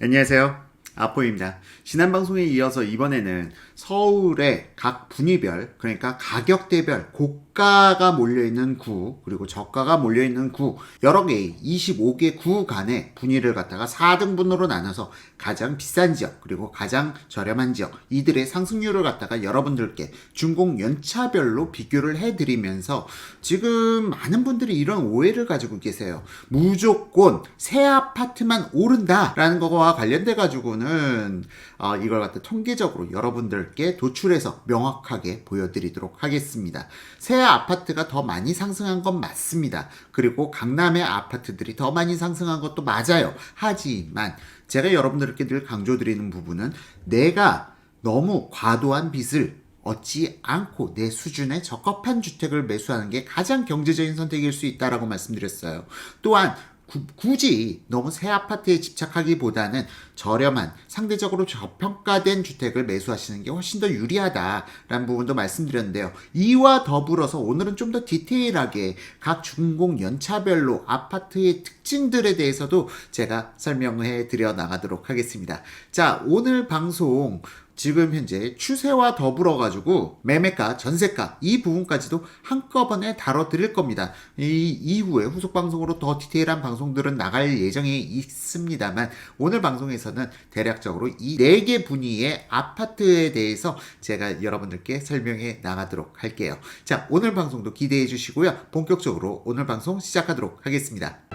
안녕하세요. 아포입니다. 지난 방송에 이어서 이번에는 서울의 각 분위별, 그러니까 가격대별 고가가 몰려있는 구, 그리고 저가가 몰려있는 구, 여러 개의 25개 구 간의 분위를 갖다가 4등분으로 나눠서 가장 비싼 지역, 그리고 가장 저렴한 지역, 이들의 상승률을 갖다가 여러분들께 준공 연차별로 비교를 해드리면서 지금 많은 분들이 이런 오해를 가지고 계세요. 무조건 새 아파트만 오른다라는 거와 관련돼 가지고는 어, 이걸 갖다 통계적으로 여러분들께 도출해서 명확하게 보여드리도록 하겠습니다. 새 아파트가 더 많이 상승한 건 맞습니다. 그리고 강남의 아파트들이 더 많이 상승한 것도 맞아요. 하지만 제가 여러분들께 늘 강조드리는 부분은 내가 너무 과도한 빚을 얻지 않고 내 수준에 적합한 주택을 매수하는 게 가장 경제적인 선택일 수 있다라고 말씀드렸어요. 또한 구- 굳이 너무 새 아파트에 집착하기보다는 저렴한 상대적으로 저평가된 주택을 매수하시는 게 훨씬 더 유리하다라는 부분도 말씀드렸는데요. 이와 더불어서 오늘은 좀 더 디테일하게 각 준공 연차별로 아파트의 특징들에 대해서도 제가 설명해 드려 나가도록 하겠습니다. 자, 오늘 방송 지금 현재 추세와 더불어 가지고 매매가, 전세가 이 부분까지도 한꺼번에 다뤄 드릴 겁니다. 이 이후에 후속 방송으로 더 디테일한 방송들은 나갈 예정이 있습니다만 오늘 방송에서는 대략적으로 이 네 개 분위의 아파트에 대해서 제가 여러분들께 설명해 나가도록 할게요. 자, 오늘 방송도 기대해 주시고요. 본격적으로 오늘 방송 시작하도록 하겠습니다.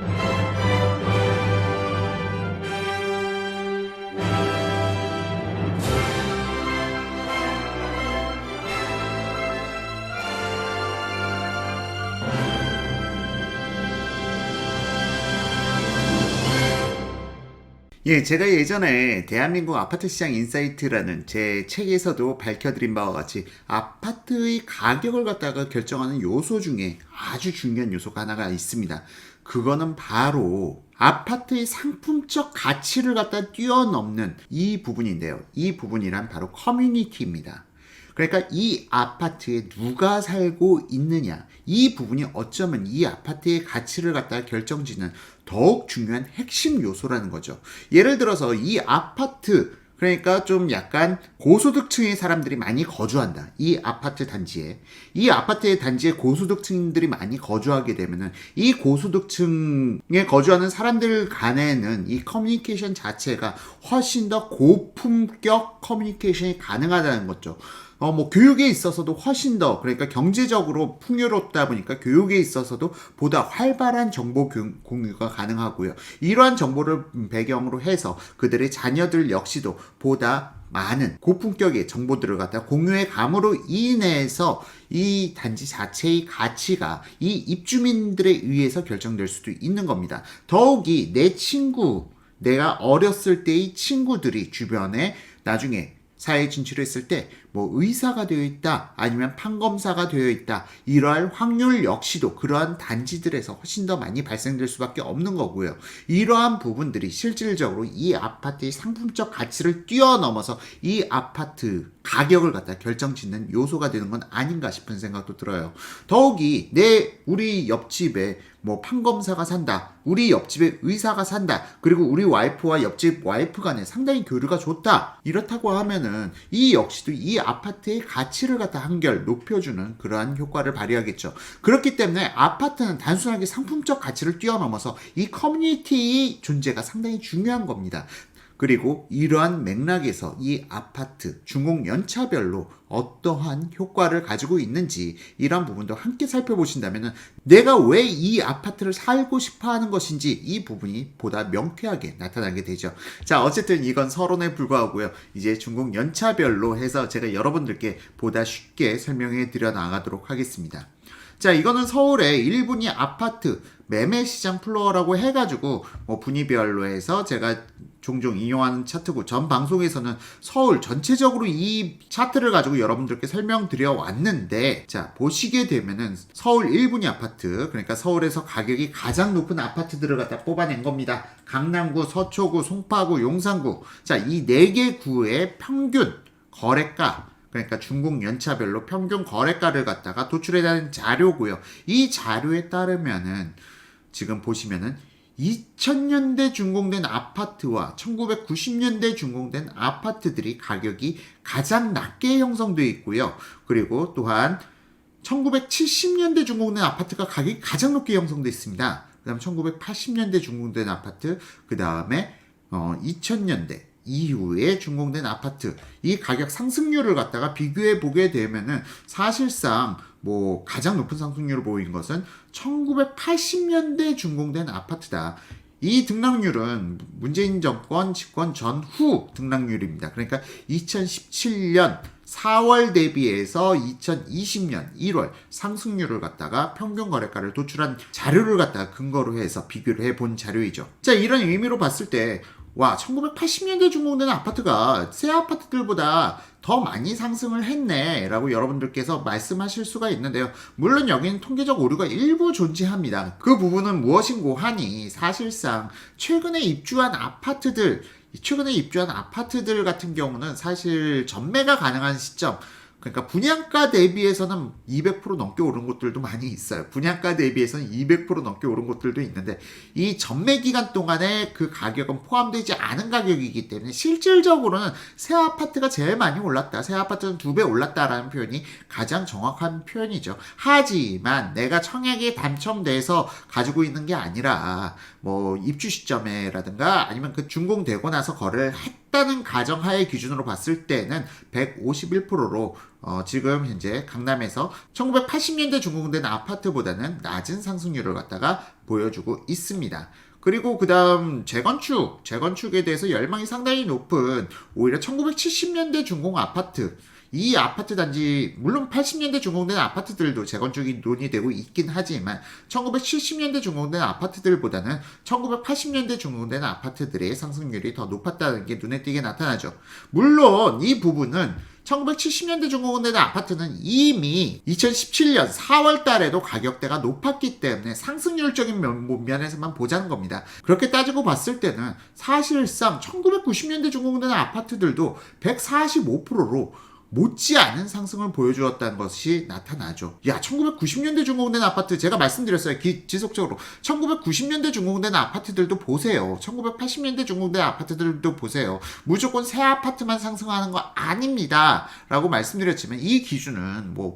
예, 제가 예전에 대한민국 아파트 시장 인사이트라는 제 책에서도 밝혀드린 바와 같이 아파트의 가격을 갖다가 결정하는 요소 중에 아주 중요한 요소가 하나가 있습니다. 그거는 바로 아파트의 상품적 가치를 갖다 뛰어넘는 이 부분인데요. 이 부분이란 바로 커뮤니티입니다. 그러니까 이 아파트에 누가 살고 있느냐 이 부분이 어쩌면 이 아파트의 가치를 갖다 결정짓는 더욱 중요한 핵심 요소라는 거죠. 예를 들어서 이 아파트 그러니까 좀 약간 고소득층의 사람들이 많이 거주한다. 이 아파트 단지에. 이 아파트의 단지에 고소득층들이 많이 거주하게 되면은 이 고소득층에 거주하는 사람들 간에는 이 커뮤니케이션 자체가 훨씬 더 고품격 커뮤니케이션이 가능하다는 거죠. 어, 뭐, 교육에 있어서도 훨씬 더, 그러니까 경제적으로 풍요롭다 보니까 교육에 있어서도 보다 활발한 정보 교- 공유가 가능하고요. 이러한 정보를 배경으로 해서 그들의 자녀들 역시도 보다 많은 고품격의 정보들을 갖다 공유해 감으로 인해서 이 단지 자체의 가치가 이 입주민들에 의해서 결정될 수도 있는 겁니다. 더욱이 내 친구, 내가 어렸을 때의 친구들이 주변에 나중에 사회 진출했을 때 뭐 의사가 되어 있다 아니면 판검사가 되어 있다 이러할 확률 역시도 그러한 단지들에서 훨씬 더 많이 발생될 수밖에 없는 거고요. 이러한 부분들이 실질적으로 이 아파트의 상품적 가치를 뛰어넘어서 이 아파트 가격을 갖다 결정 짓는 요소가 되는 건 아닌가 싶은 생각도 들어요. 더욱이 내 우리 옆집에 뭐 판검사가 산다. 우리 옆집에 의사가 산다. 그리고 우리 와이프와 옆집 와이프 간에 상당히 교류가 좋다. 이렇다고 하면은 이 역시도 이 아파트의 가치를 갖다 한결 높여주는 그러한 효과를 발휘하겠죠. 그렇기 때문에 아파트는 단순하게 상품적 가치를 뛰어넘어서 이 커뮤니티의 존재가 상당히 중요한 겁니다. 그리고 이러한 맥락에서 이 아파트 중공 연차별로 어떠한 효과를 가지고 있는지 이런 부분도 함께 살펴보신다면 내가 왜 이 아파트를 살고 싶어 하는 것인지 이 부분이 보다 명쾌하게 나타나게 되죠. 자, 어쨌든 이건 서론에 불과하고요. 이제 중공 연차별로 해서 제가 여러분들께 보다 쉽게 설명해 드려 나가도록 하겠습니다. 자, 이거는 서울의 1분위 아파트 매매 시장 플로어라고 해가지고 뭐 분위별로 해서 제가 종종 인용하는 차트고 전 방송에서는 서울 전체적으로 이 차트를 가지고 여러분들께 설명드려 왔는데 자 보시게 되면은 서울 1분위 아파트 그러니까 서울에서 가격이 가장 높은 아파트들을 갖다 뽑아낸 겁니다. 강남구, 서초구, 송파구, 용산구 자 이 네 개 구의 평균 거래가 그러니까 중국 연차별로 평균 거래가를 갖다가 도출해낸 자료고요. 이 자료에 따르면은 지금 보시면은 2000년대 준공된 아파트와 1990년대 준공된 아파트들이 가격이 가장 낮게 형성되어 있고요. 그리고 또한 1970년대 준공된 아파트가 가격이 가장 높게 형성되어 있습니다. 그 다음 1980년대 준공된 아파트, 그 다음에 어, 2000년대 이후에 준공된 아파트 이 가격 상승률을 갖다가 비교해 보게 되면은 사실상 뭐 가장 높은 상승률을 보인 것은 1980년대 준공된 아파트다. 이 등락률은 문재인 정권 집권 전후 등락률입니다. 그러니까 2017년 4월 대비해서 2020년 1월 상승률을 갖다가 평균 거래가를 도출한 자료를 갖다가 근거로 해서 비교를 해본 자료이죠. 자, 이런 의미로 봤을 때 와, 1980년대 준공된 아파트가 새 아파트들보다 더 많이 상승을 했네. 라고 여러분들께서 말씀하실 수가 있는데요. 물론 여기는 통계적 오류가 일부 존재합니다. 그 부분은 무엇인고 하니 사실상 최근에 입주한 아파트들, 최근에 입주한 아파트들 같은 경우는 사실 전매가 가능한 시점, 그러니까 분양가 대비해서는 200% 넘게 오른 곳들도 많이 있어요. 분양가 대비해서는 200% 넘게 오른 곳들도 있는데 이 전매 기간 동안에 그 가격은 포함되지 않은 가격이기 때문에 실질적으로는 새 아파트가 제일 많이 올랐다. 새 아파트는 두 배 올랐다라는 표현이 가장 정확한 표현이죠. 하지만 내가 청약에 당첨돼서 가지고 있는 게 아니라 뭐 입주 시점에라든가 아니면 그 준공되고 나서 거래를 했 다는 가정하에 기준으로 봤을 때는 151%로 어, 지금 현재 강남에서 1980년대 준공된 아파트보다는 낮은 상승률을 갖다가 보여주고 있습니다. 그리고 그 다음 재건축, 재건축에 대해서 열망이 상당히 높은 오히려 1970년대 준공 아파트, 이 아파트 단지 물론 80년대 준공된 아파트들도 재건축이 논의되고 있긴 하지만 1970년대 준공된 아파트들보다는 1980년대 준공된 아파트들의 상승률이 더 높았다는 게 눈에 띄게 나타나죠. 물론 이 부분은 1970년대 준공된 아파트는 이미 2017년 4월 달에도 가격대가 높았기 때문에 상승률적인 면, 면에서만 보자는 겁니다. 그렇게 따지고 봤을 때는 사실상 1990년대 준공된 아파트들도 145%로 못지않은 상승을 보여주었다는 것이 나타나죠. 야, 1990년대 준공된 아파트 제가 말씀드렸어요. 기, 지속적으로 1990년대 준공된 아파트들도 보세요. 1980년대 준공된 아파트들도 보세요. 무조건 새 아파트만 상승하는 거 아닙니다.라고 말씀드렸지만 이 기준은 뭐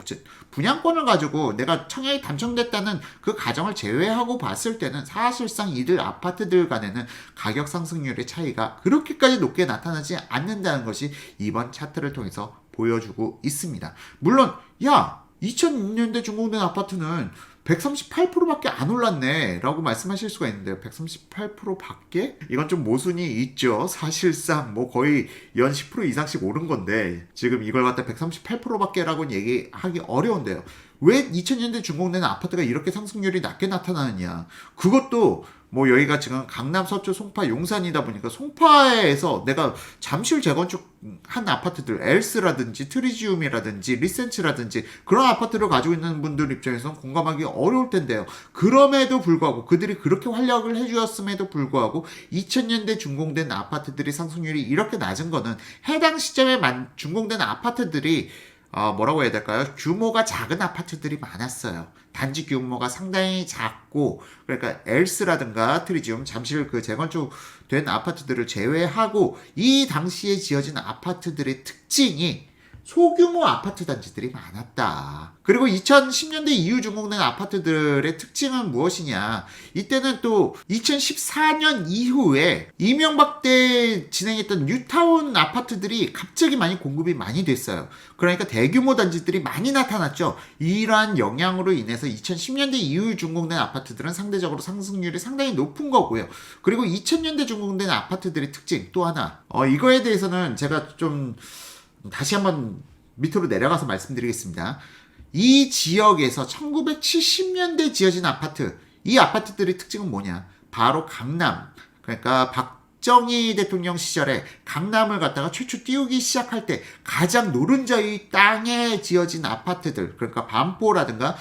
분양권을 가지고 내가 청약이 당첨됐다는 그 가정을 제외하고 봤을 때는 사실상 이들 아파트들 간에는 가격 상승률의 차이가 그렇게까지 높게 나타나지 않는다는 것이 이번 차트를 통해서 보여주고 있습니다. 물론 야 2006년대 준공된 아파트는 138%밖에 안 올랐네 라고 말씀하실 수가 있는데요 138%밖에? 이건 좀 모순이 있죠 사실상 뭐 거의 연 10% 이상씩 오른 건데 지금 이걸 갖다 138%밖에 라고 얘기하기 어려운데요 왜 2000년대 준공된 아파트가 이렇게 상승률이 낮게 나타나느냐 그것도 뭐 여기가 지금 강남 서초 송파 용산이다 보니까 송파에서 내가 잠실 재건축 한 아파트들 엘스라든지 트리지움이라든지 리센츠라든지 그런 아파트를 가지고 있는 분들 입장에서는 공감하기 어려울 텐데요. 그럼에도 불구하고 그들이 그렇게 활약을 해주었음에도 불구하고 2000년대 준공된 아파트들이 상승률이 이렇게 낮은 거는 해당 시점에 준공된 아파트들이 어, 뭐라고 해야 될까요? 규모가 작은 아파트들이 많았어요. 단지 규모가 상당히 작고, 그러니까 엘스라든가 트리지움, 잠실 그 재건축된 아파트들을 제외하고, 이 당시에 지어진 아파트들의 특징이 소규모 아파트 단지들이 많았다. 그리고 2010년대 이후 준공된 아파트들의 특징은 무엇이냐? 이때는 또 2014년 이후에 이명박 때 진행했던 뉴타운 아파트들이 갑자기 많이 공급이 많이 됐어요. 그러니까 대규모 단지들이 많이 나타났죠. 이러한 영향으로 인해서 2010년대 이후 준공된 아파트들은 상대적으로 상승률이 상당히 높은 거고요. 그리고 2000년대 준공된 아파트들의 특징 또 하나. 어, 이거에 대해서는 제가 좀 다시 한번 밑으로 내려가서 말씀드리겠습니다. 이 지역에서 1970년대 지어진 아파트, 이 아파트들의 특징은 뭐냐? 바로 강남. 그러니까 박정희 대통령 시절에 강남을 갖다가 최초 띄우기 시작할 때 가장 노른자의 땅에 지어진 아파트들, 그러니까 반포라든가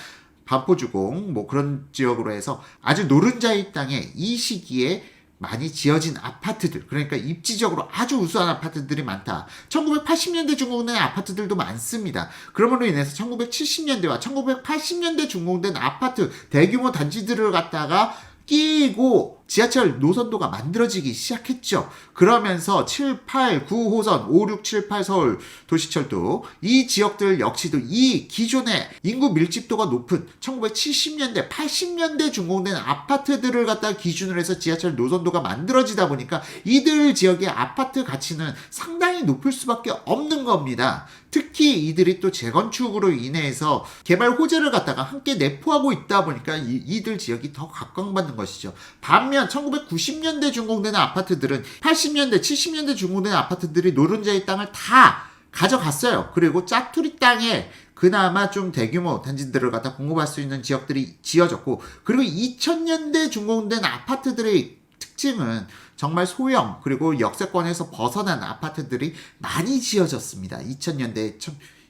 반포주공, 뭐 그런 지역으로 해서 아주 노른자의 땅에 이 시기에 많이 지어진 아파트들, 그러니까 입지적으로 아주 우수한 아파트들이 많다. 1980년대 준공된 아파트들도 많습니다. 그러므로 인해서 1970년대와 1980년대 준공된 아파트, 대규모 단지들을 갖다가 끼고 지하철 노선도가 만들어지기 시작했죠. 그러면서 7, 8, 9호선, 5, 6, 7, 8 서울 도시철도 이 지역들 역시도 이 기존의 인구 밀집도가 높은 1970년대, 80년대 준공된 아파트들을 갖다 기준으로 해서 지하철 노선도가 만들어지다 보니까 이들 지역의 아파트 가치는 상당히 높을 수밖에 없는 겁니다. 특히 이들이 또 재건축으로 인해서 개발 호재를 갖다가 함께 내포하고 있다 보니까 이, 이들 지역이 더 각광받는 것이죠. 반면 1990년대 준공되는 아파트들은 80년대, 70년대 준공되는 아파트들이 노른자의 땅을 다 가져갔어요. 그리고 짜투리 땅에 그나마 좀 대규모 단지들을 갖다 공급할 수 있는 지역들이 지어졌고 그리고 2000년대 준공된 아파트들의 특징은 정말 소형 그리고 역세권에서 벗어난 아파트들이 많이 지어졌습니다. 2000년대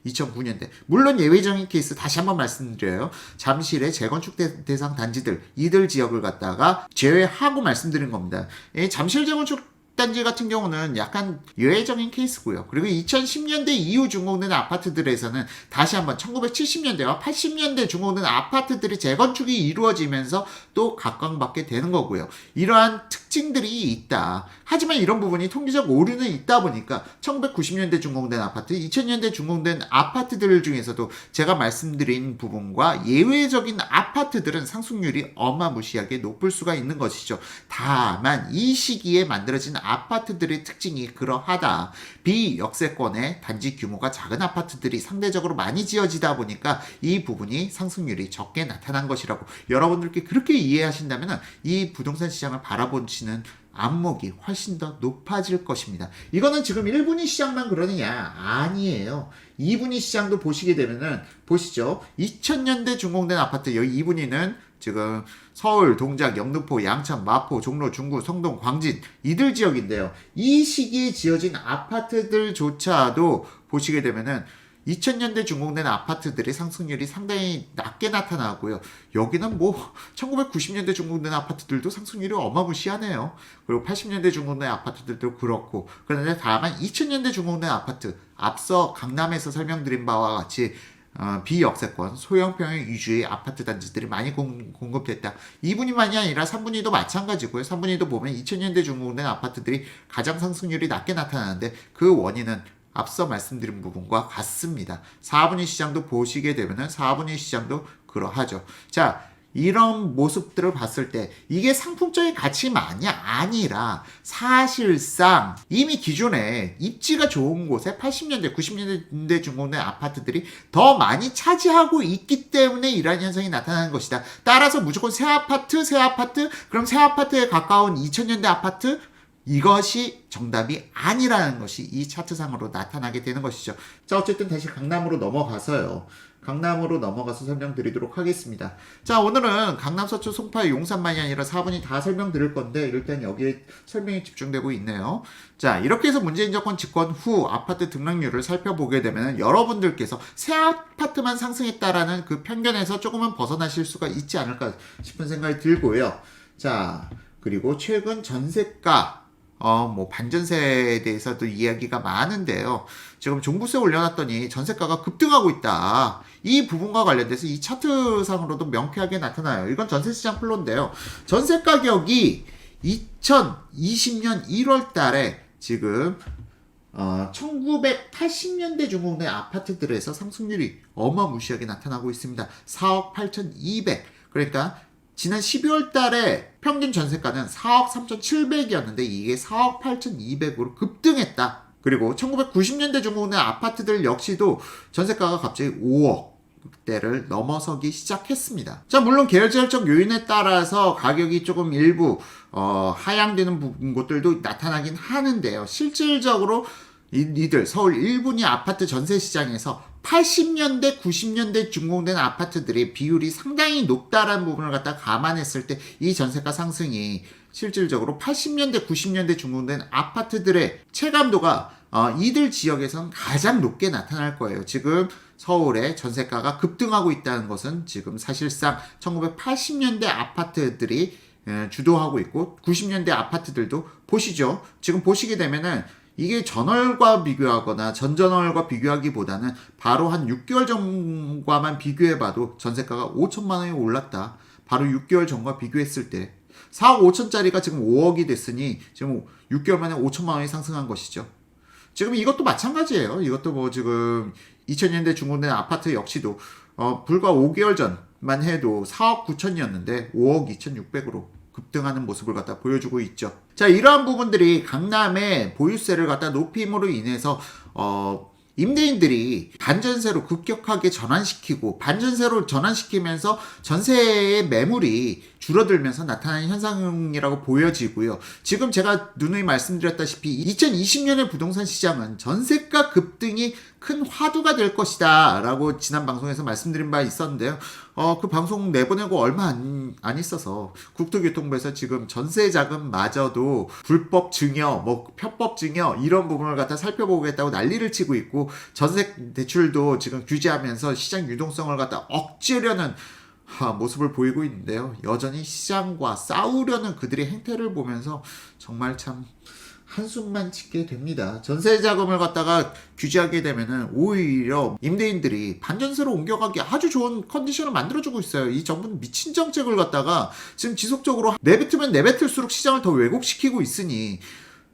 2009년대 물론 예외적인 케이스 다시 한번 말씀드려요. 잠실의 재건축 대, 대상 단지들 이들 지역을 갖다가 제외하고 말씀드린 겁니다. 이 잠실 재건축 단지 같은 경우는 약간 예외적인 케이스고요. 그리고 2010년대 이후 준공된 아파트들에서는 다시 한번 1970년대와 80년대 준공된 아파트들이 재건축이 이루어지면서 또 각광받게 되는 거고요. 이러한 특징들이 있다. 하지만 이런 부분이 통계적 오류는 있다 보니까 1990년대 준공된 아파트, 2000년대 준공된 아파트들 중에서도 제가 말씀드린 부분과 예외적인 아파트들은 상승률이 어마무시하게 높을 수가 있는 것이죠. 다만 이 시기에 만들어진 아파트들의 특징이 그러하다. 비역세권의 단지 규모가 작은 아파트들이 상대적으로 많이 지어지다 보니까 이 부분이 상승률이 적게 나타난 것이라고 여러분들께 그렇게 이해하신다면 이 부동산 시장을 바라보시는 안목이 훨씬 더 높아질 것입니다. 이거는 지금 1분위 시장만 그러느냐? 아니에요. 2분위 시장도 보시게 되면은 보시죠. 2000년대 준공된 아파트 여기 2분위는 지금 서울, 동작, 영등포, 양천, 마포, 종로, 중구, 성동, 광진 이들 지역인데요. 이 시기에 지어진 아파트들조차도 보시게 되면은 2000년대 준공된 아파트들의 상승률이 상당히 낮게 나타나고요. 여기는 뭐 1990년대 준공된 아파트들도 상승률이 어마무시하네요. 그리고 80년대 준공된 아파트들도 그렇고 그런데 다만 2000년대 준공된 아파트 앞서 강남에서 설명드린 바와 같이 어, 비역세권, 소형 평형 위주의 아파트 단지들이 많이 공, 공급됐다. 2분위만이 아니라 3분위도 마찬가지고요. 3분위도 보면 2000년대 준공된 아파트들이 가장 상승률이 낮게 나타나는데 그 원인은 앞서 말씀드린 부분과 같습니다. 4분위 시장도 보시게 되면은 4분위 시장도 그러하죠. 자, 이런 모습들을 봤을 때 이게 상품적인 가치만이 아니라 사실상 이미 기존에 입지가 좋은 곳에 80년대, 90년대 준공된 아파트들이 더 많이 차지하고 있기 때문에 이러한 현상이 나타나는 것이다. 따라서 무조건 새 아파트, 새 아파트, 그럼 새 아파트에 가까운 2000년대 아파트 이것이 정답이 아니라는 것이 이 차트상으로 나타나게 되는 것이죠. 자, 어쨌든 다시 강남으로 넘어가서요. 강남으로 넘어가서 설명드리도록 하겠습니다. 자, 오늘은 강남, 서초, 송파, 용산만이 아니라 4분이 다 설명드릴 건데 일단 여기에 설명이 집중되고 있네요. 자, 이렇게 해서 문재인 정권 집권 후 아파트 등락률을 살펴보게 되면 여러분들께서 새 아파트만 상승했다라는 그 편견에서 조금은 벗어나실 수가 있지 않을까 싶은 생각이 들고요. 자, 그리고 최근 전세가 어, 뭐, 반전세에 대해서도 이야기가 많은데요. 지금 종부세 올려놨더니 전세가가 급등하고 있다. 이 부분과 관련돼서 이 차트상으로도 명쾌하게 나타나요. 이건 전세 시장 플로인데요. 전세 가격이 2020년 1월 달에 지금 어, 1980년대 중공된 아파트들에서 상승률이 어마무시하게 나타나고 있습니다. 4억 8,200. 그러니까 지난 12월 달에 평균 전세가는 4억 3,700이었는데 이게 4억 8,200으로 급등했다. 그리고 1990년대 중공된 아파트들 역시도 전세가가 갑자기 5억 대를 넘어서기 시작했습니다. 자, 물론 계열적 요인에 따라서 가격이 조금 일부 어, 하향되는 곳들도 나타나긴 하는데요. 실질적으로 이, 이들 서울 1분위 아파트 전세 시장에서 80년대, 90년대 준공된 아파트들의 비율이 상당히 높다라는 부분을 갖다 감안했을 때 이 전세가 상승이 실질적으로 80년대, 90년대 준공된 아파트들의 체감도가 어, 이들 지역에선 가장 높게 나타날 거예요. 지금 서울의 전세가가 급등하고 있다는 것은 지금 사실상 1980년대 아파트들이 에, 주도하고 있고 90년대 아파트들도 보시죠. 지금 보시게 되면은 이게 전월과 비교하거나 전전월과 비교하기보다는 바로 한 6개월 전과만 비교해봐도 전세가가 5천만 원이 올랐다. 바로 6개월 전과 비교했을 때 4억 5천짜리가 지금 5억이 됐으니 지금 6개월 만에 5천만 원이 상승한 것이죠. 지금 이것도 마찬가지예요. 이것도 뭐 지금 2000년대 중공된 아파트 역시도 어, 불과 5개월 전만 해도 4억 9천이었는데 5억 2,600으로 급등하는 모습을 갖다 보여주고 있죠. 자, 이러한 부분들이 강남의 보유세를 갖다 높임으로 인해서 어, 임대인들이 반전세로 급격하게 전환시키고 반전세로 전환시키면서 전세의 매물이 줄어들면서 나타나는 현상이라고 보여지고요. 지금 제가 누누이 말씀드렸다시피 2020년의 부동산 시장은 전세가 급등이 큰 화두가 될 것이다 라고 지난 방송에서 말씀드린 바 있었는데요. 어, 그 방송 내보내고 얼마 안, 안 있어서 국토교통부에서 지금 전세 자금마저도 불법 증여, 뭐 편법 증여 이런 부분을 갖다 살펴보겠다고 난리를 치고 있고 전세 대출도 지금 규제하면서 시장 유동성을 갖다 억제하려는 하, 모습을 보이고 있는데요. 여전히 시장과 싸우려는 그들의 행태를 보면서 정말 참 한숨만 짓게 됩니다. 전세 자금을 갖다가 규제하게 되면은 오히려 임대인들이 반전세로 옮겨가기 아주 좋은 컨디션을 만들어주고 있어요. 이 정부는 미친 정책을 갖다가 지금 지속적으로 내뱉으면 내뱉을수록 시장을 더 왜곡시키고 있으니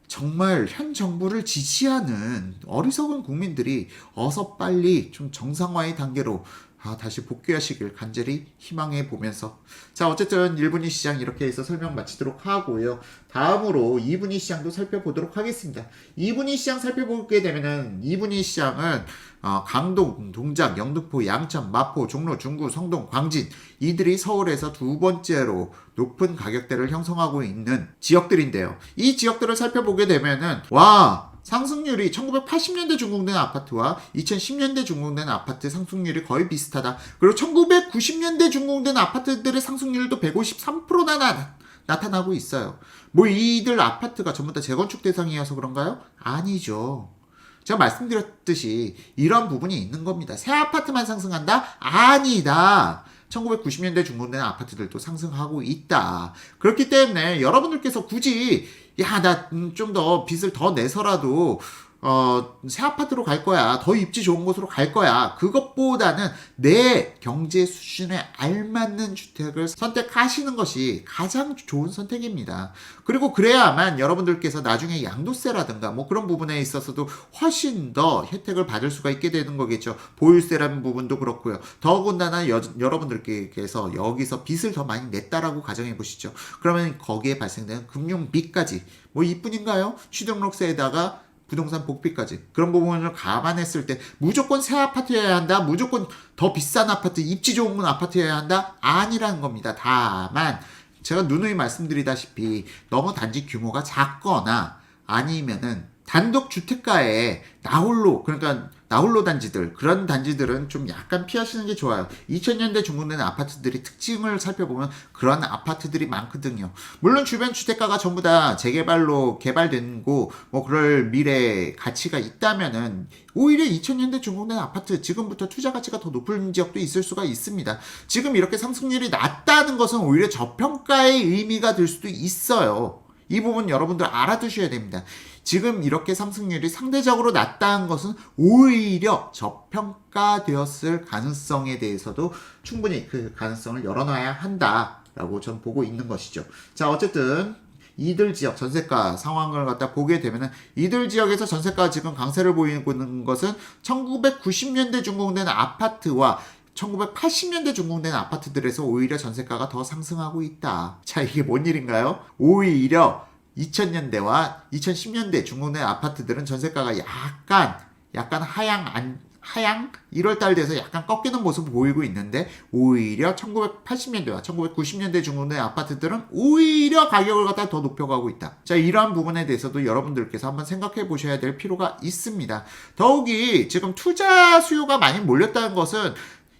정말 현 정부를 지지하는 어리석은 국민들이 어서 빨리 좀 정상화의 단계로 아, 다시 복귀하시길 간절히 희망해 보면서. 자 어쨌든 1분위 시장 이렇게 해서 설명 마치도록 하고요. 다음으로 2분위 시장도 살펴보도록 하겠습니다. 2분위 시장 살펴보게 되면은 2분위 시장은 어, 강동, 동작, 영등포, 양천, 마포, 종로, 중구, 성동, 광진 이들이 서울에서 두 번째로 높은 가격대를 형성하고 있는 지역들인데요. 이 지역들을 살펴보게 되면은 와 상승률이 1980년대 준공된 아파트와 2010년대 준공된 아파트 상승률이 거의 비슷하다. 그리고 1990년대 준공된 아파트들의 상승률도 153%나 나, 나타나고 있어요. 뭐 이들 아파트가 전부 다 재건축 대상이어서 그런가요? 아니죠. 제가 말씀드렸듯이 이런 부분이 있는 겁니다. 새 아파트만 상승한다? 아니다. 1990년대 준공된 아파트들도 상승하고 있다. 그렇기 때문에 여러분들께서 굳이 야, 나 좀 더 빚을 더 내서라도 어, 새 아파트로 갈 거야. 더 입지 좋은 곳으로 갈 거야. 그것보다는 내 경제 수준에 알맞는 주택을 선택하시는 것이 가장 좋은 선택입니다. 그리고 그래야만 여러분들께서 나중에 양도세라든가 뭐 그런 부분에 있어서도 훨씬 더 혜택을 받을 수가 있게 되는 거겠죠. 보유세라는 부분도 그렇고요. 더군다나 여, 여러분들께서 여기서 빚을 더 많이 냈다라고 가정해 보시죠. 그러면 거기에 발생되는 금융비까지 뭐 이뿐인가요? 취등록세에다가 부동산 복비까지. 그런 부분을 감안했을 때 무조건 새 아파트여야 한다 무조건 더 비싼 아파트 입지 좋은 아파트여야 한다? 아니라는 겁니다. 다만 제가 누누이 말씀드리다시피 너무 단지 규모가 작거나 아니면은 단독 주택가에 나홀로 그러니까 나홀로 단지들 그런 단지들은 좀 약간 피하시는 게 좋아요. 2000년대 중공된 아파트들이 특징을 살펴보면 그런 아파트들이 많거든요. 물론 주변 주택가가 전부 다 재개발로 개발되고 뭐 그럴 미래 가치가 있다면은 오히려 2000년대 중공된 아파트 지금부터 투자 가치가 더 높은 지역도 있을 수가 있습니다. 지금 이렇게 상승률이 낮다는 것은 오히려 저평가의 의미가 될 수도 있어요. 이 부분 여러분들 알아두셔야 됩니다. 지금 이렇게 상승률이 상대적으로 낮다는 것은 오히려 저평가되었을 가능성에 대해서도 충분히 그 가능성을 열어놔야 한다라고 전 보고 있는 것이죠. 자, 어쨌든 이들 지역 전세가 상황을 갖다 보게 되면은 이들 지역에서 전세가 지금 강세를 보이고 있는 것은 1990년대 준공된 아파트와 1980년대 준공된 아파트들에서 오히려 전세가가 더 상승하고 있다. 자, 이게 뭔 일인가요? 오히려 2000년대와 2010년대 중공된 아파트들은 전세가가 약간 약간 하향 안 하향 1월 달 돼서 약간 꺾이는 모습을 보이고 있는데 오히려 1980년대와 1990년대 중공된 아파트들은 오히려 가격을 갖다 더 높여가고 있다. 자 이러한 부분에 대해서도 여러분들께서 한번 생각해 보셔야 될 필요가 있습니다. 더욱이 지금 투자 수요가 많이 몰렸다는 것은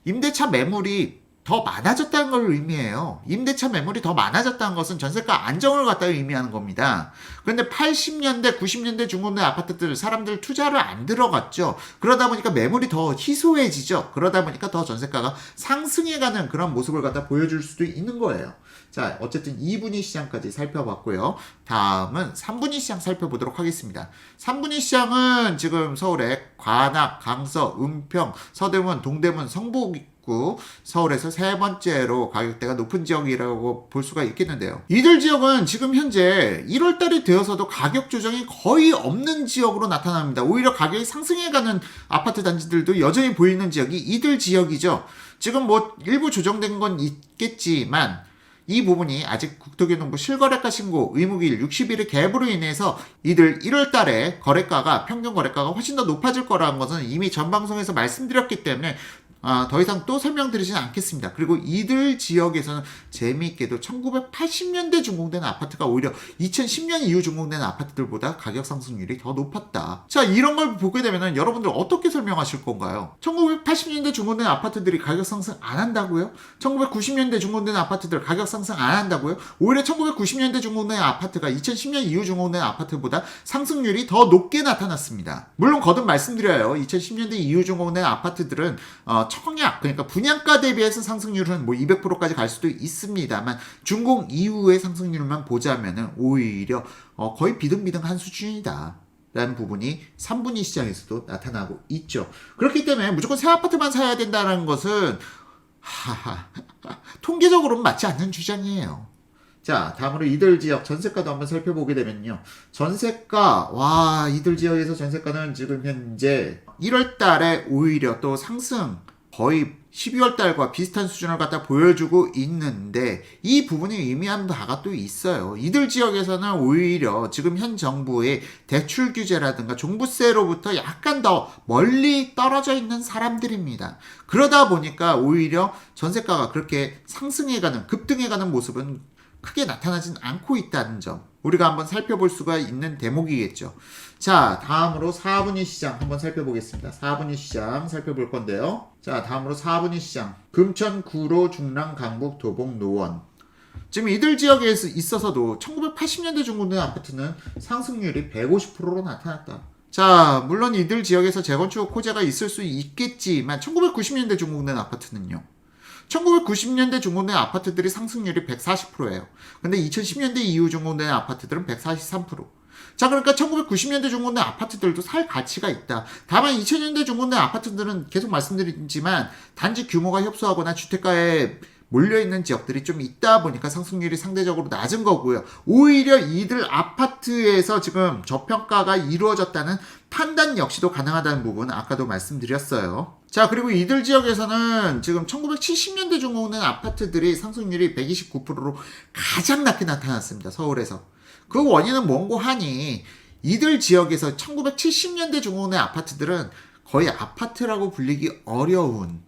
임대차 매물이 더 많아졌다는 걸 의미해요. 임대차 매물이 더 많아졌다는 것은 전세가 안정을 갖다 의미하는 겁니다. 그런데 80년대, 90년대 중공된 아파트들 사람들 투자를 안 들어갔죠. 그러다 보니까 매물이 더 희소해지죠. 그러다 보니까 더 전세가가 상승해가는 그런 모습을 갖다 보여줄 수도 있는 거예요. 자, 어쨌든 2분위 시장까지 살펴봤고요. 다음은 3분위 시장 살펴보도록 하겠습니다. 3분위 시장은 지금 서울에 관악, 강서, 은평, 서대문, 동대문, 성북 구 서울에서 세 번째로 가격대가 높은 지역이라고 볼 수가 있겠는데요. 이들 지역은 지금 현재 1월 달이 되어서도 가격 조정이 거의 없는 지역으로 나타납니다. 오히려 가격이 상승해가는 아파트 단지들도 여전히 보이는 지역이 이들 지역이죠. 지금 뭐 일부 조정된 건 있겠지만 이 부분이 아직 국토교통부 실거래가 신고 의무기일 60일의 갭으로 인해서 이들 1월 달에 거래가가 평균 거래가가 훨씬 더 높아질 거라는 것은 이미 전 방송에서 말씀드렸기 때문에 아, 더 이상 또 설명드리지는 않겠습니다. 그리고 이들 지역에서는 재미있게도 1980년대 준공된 아파트가 오히려 2010년 이후 준공된 아파트들보다 가격 상승률이 더 높았다. 자, 이런 걸 보게 되면 여러분들 어떻게 설명하실 건가요? 1980년대 준공된 아파트들이 가격 상승 안 한다고요? 1990년대 준공된 아파트들 가격 상승 안 한다고요? 오히려 1990년대 준공된 아파트가 2010년 이후 준공된 아파트보다 상승률이 더 높게 나타났습니다. 물론 거듭 말씀드려요. 2010년대 이후 준공된 아파트들은 어, 청약 그러니까 분양가 대비해서 상승률은 뭐 200%까지 갈 수도 있습니다만 준공 이후의 상승률만 보자면은 오히려 어, 거의 비등비등한 수준이다. 라는 부분이 3분위 시장에서도 나타나고 있죠. 그렇기 때문에 무조건 새 아파트만 사야 된다는 것은 하하 통계적으로는 맞지 않는 주장이에요. 자, 다음으로 이들 지역 전세가도 한번 살펴보게 되면요. 전세가, 와, 이들 지역에서 전세가는 지금 현재 1월 달에 오히려 또 상승, 거의 12월 달과 비슷한 수준을 갖다 보여주고 있는데 이 부분이 의미하는 바가 또 있어요. 이들 지역에서는 오히려 지금 현 정부의 대출 규제라든가 종부세로부터 약간 더 멀리 떨어져 있는 사람들입니다. 그러다 보니까 오히려 전세가가 그렇게 상승해가는 급등해가는 모습은 크게 나타나진 않고 있다는 점 우리가 한번 살펴볼 수가 있는 대목이겠죠. 자, 다음으로 4분위 시장 한번 살펴보겠습니다. 4분위 시장 살펴볼 건데요. 자, 다음으로 4분위 시장. 금천, 구로, 중랑, 강북, 도봉, 노원. 지금 이들 지역에 있어서도 1980년대 중공된 아파트는 상승률이 150%로 나타났다. 자, 물론 이들 지역에서 재건축 호재가 있을 수 있겠지만 1990년대 중공된 아파트는요. 1990년대 준공된 아파트들이 상승률이 140%예요. 근데 2010년대 이후 준공된 아파트들은 143%. 자, 그러니까 1990년대 준공된 아파트들도 살 가치가 있다. 다만 2000년대 준공된 아파트들은 계속 말씀드리지만 단지 규모가 협소하거나 주택가에 몰려있는 지역들이 좀 있다 보니까 상승률이 상대적으로 낮은 거고요. 오히려 이들 아파트에서 지금 저평가가 이루어졌다는 판단 역시도 가능하다는 부분 아까도 말씀드렸어요. 자, 그리고 이들 지역에서는 지금 1970년대 준공된 아파트들이 상승률이 129%로 가장 낮게 나타났습니다. 서울에서. 그 원인은 뭔고 하니 이들 지역에서 1970년대 준공된 아파트들은 거의 아파트라고 불리기 어려운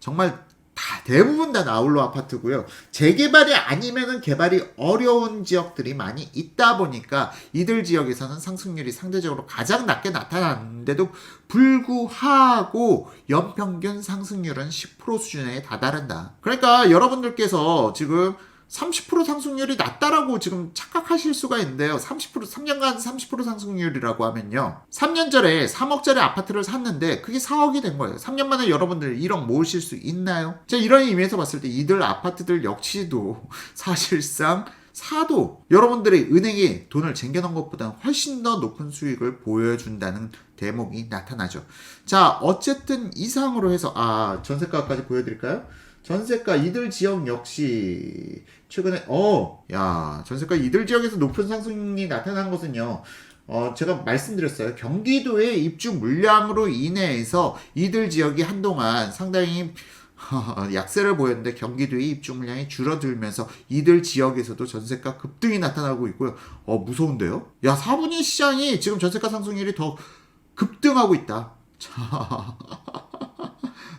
정말 다 대부분 다 나홀로 아파트고요. 재개발이 아니면은 개발이 어려운 지역들이 많이 있다 보니까 이들 지역에서는 상승률이 상대적으로 가장 낮게 나타났는데도 불구하고 연평균 상승률은 10% 수준에 다다른다. 그러니까 여러분들께서 지금 30% 상승률이 낮다라고 지금 착각하실 수가 있는데요. 30% 3년간 30% 상승률이라고 하면요. 3년 전에 3억짜리 아파트를 샀는데 그게 4억이 된 거예요. 3년 만에 여러분들 1억 모으실 수 있나요? 자, 이런 의미에서 봤을 때 이들 아파트들 역시도 사실상 사도 여러분들이 은행에 돈을 쟁겨놓은 것보다 훨씬 더 높은 수익을 보여준다는 대목이 나타나죠. 자, 어쨌든 이상으로 해서 아 전세가까지 보여드릴까요? 전세가 이들 지역 역시 최근에 어, 야 전세가 이들 지역에서 높은 상승이 나타난 것은요. 어, 제가 말씀드렸어요. 경기도의 입주 물량으로 인해서 이들 지역이 한동안 상당히 약세를 보였는데 경기도의 입주 물량이 줄어들면서 이들 지역에서도 전세가 급등이 나타나고 있고요. 어, 무서운데요? 야, 4분위 시장이 지금 전세가 상승률이 더 급등하고 있다. 자.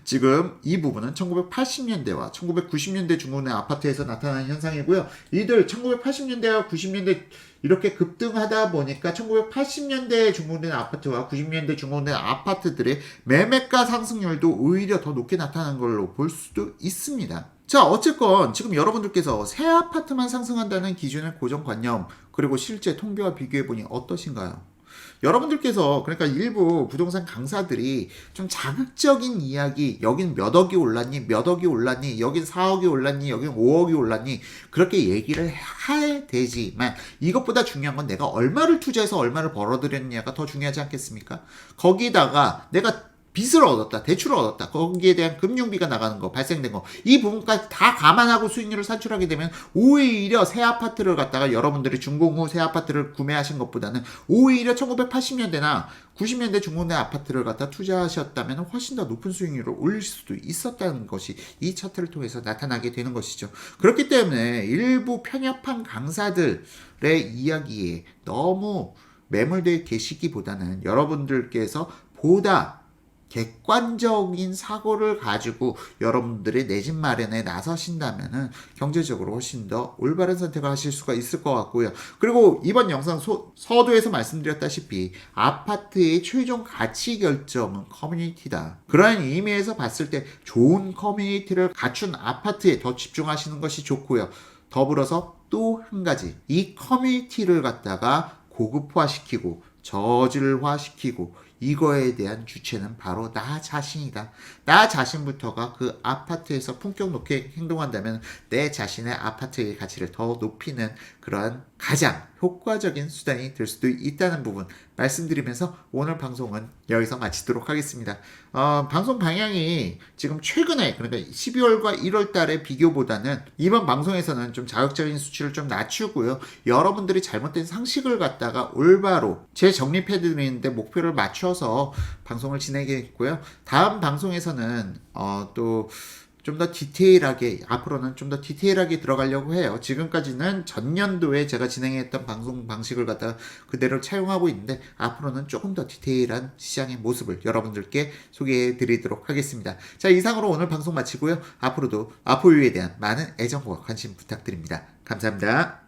지금 이 부분은 1980년대와 1990년대 중국내 아파트에서 나타나는 현상이고요. 이들 1980년대와 90년대 이렇게 급등하다 보니까 1980년대 중공된 아파트와 90년대 중공된 아파트들의 매매가 상승률도 오히려 더 높게 나타나는 걸로 볼 수도 있습니다. 자, 어쨌건 지금 여러분들께서 새 아파트만 상승한다는 기준의 고정관념 그리고 실제 통계와 비교해 보니 어떠신가요? 여러분들께서 그러니까 일부 부동산 강사들이 좀 자극적인 이야기 여긴 몇 억이 올랐니 몇 억이 올랐니 여긴 4억이 올랐니 여긴 5억이 올랐니 그렇게 얘기를 해야 되지만 이것보다 중요한 건 내가 얼마를 투자해서 얼마를 벌어들였냐가 더 중요하지 않겠습니까? 거기다가 내가 빚을 얻었다, 대출을 얻었다, 거기에 대한 금융비가 나가는 거, 발생된 거, 이 부분까지 다 감안하고 수익률을 산출하게 되면 오히려 새 아파트를 갖다가 여러분들이 준공 후 새 아파트를 구매하신 것보다는 오히려 1980년대나 90년대 중공대 아파트를 갖다 투자하셨다면 훨씬 더 높은 수익률을 올릴 수도 있었다는 것이 이 차트를 통해서 나타나게 되는 것이죠. 그렇기 때문에 일부 편협한 강사들의 이야기에 너무 매몰되어 계시기보다는 여러분들께서 보다 객관적인 사고를 가지고 여러분들의 내집 마련에 나서신다면은 경제적으로 훨씬 더 올바른 선택을 하실 수가 있을 것 같고요. 그리고 이번 영상 소- 서두에서 말씀드렸다시피 아파트의 최종 가치 결정은 커뮤니티다. 그러한 의미에서 봤을 때 좋은 커뮤니티를 갖춘 아파트에 더 집중하시는 것이 좋고요. 더불어서 또 한 가지 이 커뮤니티를 갖다가 고급화시키고 저질화시키고 이거에 대한 주체는 바로 나 자신이다. 나 자신부터가 그 아파트에서 품격 높게 행동한다면 내 자신의 아파트의 가치를 더 높이는 그러한 가장 효과적인 수단이 될 수도 있다는 부분 말씀드리면서 오늘 방송은 여기서 마치도록 하겠습니다. 어, 방송 방향이 지금 최근에 그러니까 12월과 1월 달의 비교보다는 이번 방송에서는 좀 자극적인 수치를 좀 낮추고요. 여러분들이 잘못된 상식을 갖다가 올바로 재정립해 드리는데 목표를 맞춰서 방송을 진행했고요. 다음 방송에서는 어, 또 좀 더 디테일하게 앞으로는 좀 더 디테일하게 들어가려고 해요. 지금까지는 전년도에 제가 진행했던 방송 방식을 갖다가 그대로 차용하고 있는데 앞으로는 조금 더 디테일한 시장의 모습을 여러분들께 소개해 드리도록 하겠습니다. 자, 이상으로 오늘 방송 마치고요. 앞으로도 아포유에 대한 많은 애정과 관심 부탁드립니다. 감사합니다.